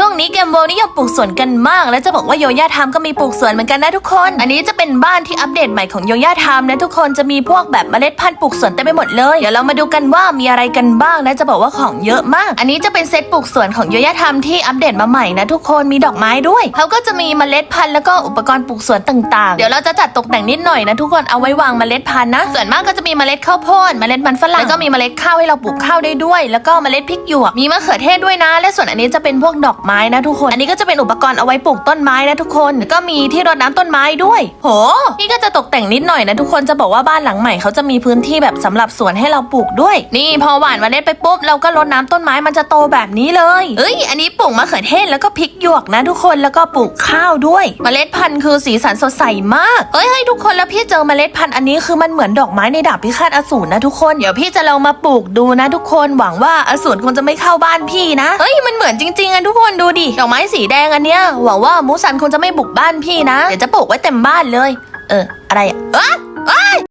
ช่วงนี้เกมโบนิยมปลูกสวนกันมาก และจะบอกว่าโยย่าไทม์ก็มีปลูกสวนเหมือนกันนะทุกคน อันนี้จะเป็นบ้านที่อัปเดตใหม่ของโยย่าไทม์นะทุกคนจะมีพวกแบบเมล็ดพันธุ์ปลูกสวนเต็มไปหมดเลยเดี๋ยวเรามาดูกันว่ามีอะไรกันบ้างนะจะบอกว่าของเยอะมาก อันนี้จะเป็นเซตปลูกสวนของโยย่าไทม์ที่อัปเดตมาใหม่นะทุกคนมีดอกไม้ด้วยเขาก็จะมีเมล็ดพันธุ์แล้วก็อุปกรณ์ปลูกสวนต่างๆ เดี๋ยวเราจะจัดตกแต่งนิดหน่อยนะทุกคนเอาไว้วางเมล็ดพันธุ์นะส่วนมากก็จะมีเมล็ดข้าวโพดเมล็ดมันฝรั่งแล้วก็มีเมล็ดข้าวให้เราปลูกข้าวได้ด้วย แล้วก็เมล็ดพริกหยวกมีมะเขือเทศด้วยนะ และส่วนอันนี้จะเป็นพวกดอกไม้นะทุกคน อันนี้ก็จะเป็นอุปกรณ์เอาไว้ปลูกต้นไม้นะทุกคนแล้วก็มีที่รดน้ำต้นไม้ด้วย โห นี่ก็จะตกแต่งนิดหน่อยนะทุกคนจะบอกว่าบ้านหลังใหม่เขาจะมีพื้นที่แบบสำหรับสวนให้เราปลูกด้วย นี่พอหว่านเมล็ดไปปุ๊บเราก็รดน้ำต้นไม้มันจะโตแบบนี้เลยเอ้ย อันนี้ปลูกมะเขือเทศแล้วก็พริกหยวกนะทุกคนแล้วก็ปลูกข้าวด้วย เมล็ดพันธุ์คือสีสันสดใสมากเอ้ยเฮ้ยทุกคนแล้วพี่เจอเมล็ดพันธุ์อันนี้คือมันเหมือนดอกไม้ในดาบพิฆาตอสูรนะทุกคนเดี๋ยวพี่จะลองมาปลูกดูนะทุกคนหวังว่าอสูรคงจะไม่เข้าบ้านพี่นะเฮ้ยมันเหมือนจริงๆอะทุกคนดูดิดอกไม้สีแดงอันเนี้ยหวังว่ามูซันคงจะไม่บุกบ้านพี่นะเดี๋ยวจะปลูกไว้เต็มบ้านเลย เออ อะไรอะเอะ